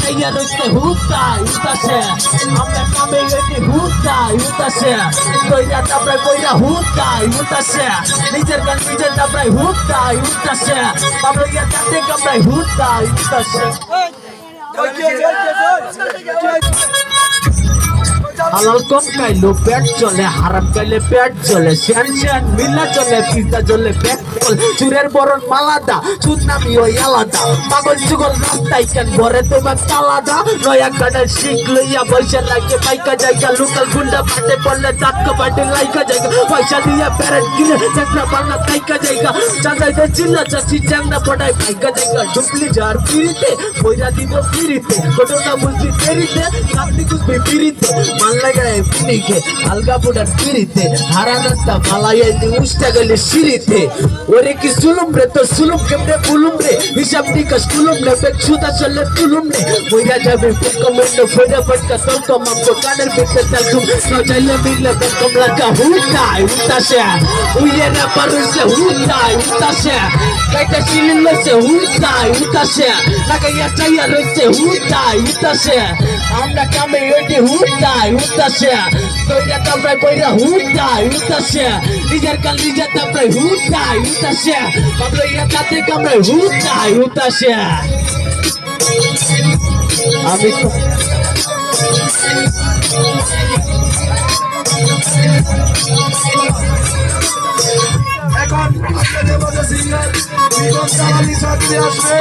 চাইয়া রইতে হুকাই উতাসে আমরা কামে গেছি হুকাই উতাসে কইরা তারপরে কইরা হুকাই উতাসে নিজের গান নিজের তারপরে হুকাই উতাসে আমরা ইয়া তাতে কামড়াই হুকাই উতাসে হালাল কম খাইলো, পেট চলে হারাম খাইলে পেট চলে শ্যান শ্যান মিল্লা চলে পিজা চলে পেট চলে চুরের বরণ মালাদা চুর নামি ওই আলাদা। পাগল চুগল রাস্তায় কেন ভরে তোমার কালাদা নয়া কাটার শিখ লইয়া পয়সা লাগে, পাইকা জায়গা, লোকাল গুন্ডা পাটে পড়লে টাটকা পাটে লাইকা জায়গা। পয়সা দিয়া প্যারেট কিনে চাকরা পান্না তাইকা জায়গা। চাঁদাইতে চিল্লা চাচি চাংনা পড়াই পাইকা জায়গা। ডুবলি যার পিড়িতে, বইরা দিব পিড়িতে, ঘটনা বুঝবি দেরিতে কাপড়ি কুসবি পিড়িতে মান লাগায় পিড়িকে আলগা পোড়ার পিড়িতে হারা রাস্তা মালাইয়াইতে উষ্টা গেলে সিঁড়িতে ওরে কি সুলুম রে তো সুলুম কেমনে কুলুম রে হিসাব নিকাশ কুলুম রে বেগ সুদা চলে তুলুম রে বইরা যাবে কমেন্ট ফেডা ফটকা তলক মামকো কানের ভিতরে তালকুম সজাইলে মিললে বেকম লাগা হুটাই উতাসে উইয়ে না পারুসে হুটাই উতাসে কাইটা চিলিলে সে হুটাই উতাসে লাগাইয়া চাইয়া রইছে হুটাই উতাসে আমরা কামে এটি হুটাই উতাসে কইরা তামরাই কইরা হুটাই উতাসে নিজের কাল নিজের তামরাই হুটাই উতাসে আমরা ইয়া তাতে কামরাই হুটাই উতাসে আমি তো- এখন দেব যে সিঙ্গার বিপদ কামালি সাথে আসবে